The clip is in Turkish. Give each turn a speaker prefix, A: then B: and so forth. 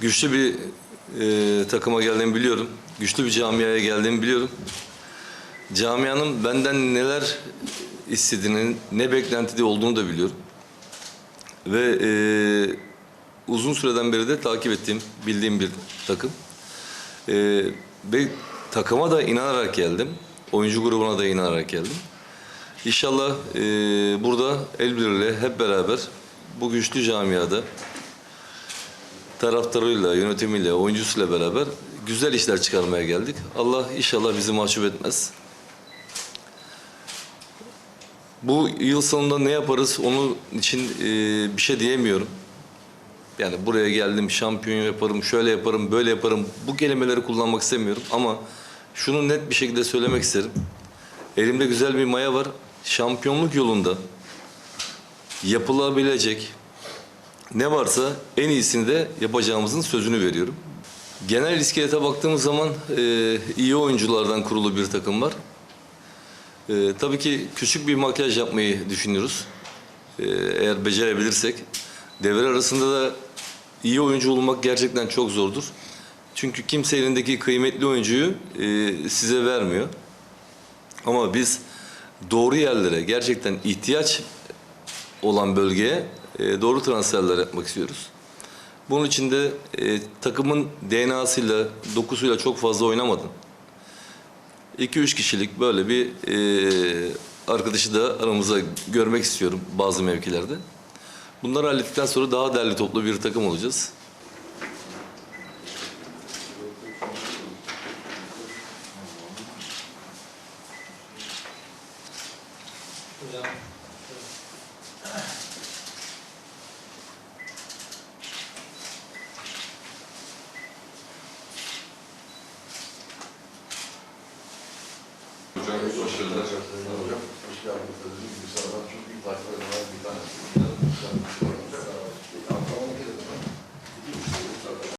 A: Güçlü bir e, takıma geldiğimi biliyorum. Güçlü bir camiaya geldiğimi biliyorum. Camianın benden neler istediğini, ne beklentide olduğunu da biliyorum. Ve e, uzun süreden beri de takip ettiğim, bildiğim bir takım. E, ve takıma da inanarak geldim. Oyuncu grubuna da inanarak geldim. İnşallah e, burada el birliğiyle hep beraber bu güçlü camiada taraftarıyla, yönetimiyle, oyuncusuyla beraber güzel işler çıkarmaya geldik. Allah inşallah bizi mahcup etmez. Bu yıl sonunda ne yaparız onun için e, bir şey diyemiyorum. Yani buraya geldim şampiyon yaparım, şöyle yaparım, böyle yaparım. Bu kelimeleri kullanmak istemiyorum ama şunu net bir şekilde söylemek isterim. Elimde güzel bir maya var. Şampiyonluk yolunda yapılabilecek ne varsa en iyisini de yapacağımızın sözünü veriyorum. Genel iskelete baktığımız zaman e, iyi oyunculardan kurulu bir takım var. E, tabii ki küçük bir makyaj yapmayı düşünüyoruz. E, eğer becerebilirsek. Devre arasında da iyi oyuncu olmak gerçekten çok zordur. Çünkü kimse elindeki kıymetli oyuncuyu e, size vermiyor. Ama biz doğru yerlere gerçekten ihtiyaç olan bölgeye e, doğru transferler yapmak istiyoruz. Bunun için de e, takımın DNA'sıyla, dokusuyla çok fazla oynamadım. 2-3 kişilik böyle bir e, arkadaşı da aramıza görmek istiyorum bazı mevkilerde. Bunları hallettikten sonra daha derli toplu bir takım olacağız.
B: Hocam başarılar.
C: Hocam hoş geldiniz. Sıradan çok iyi takip eden bir tanesi.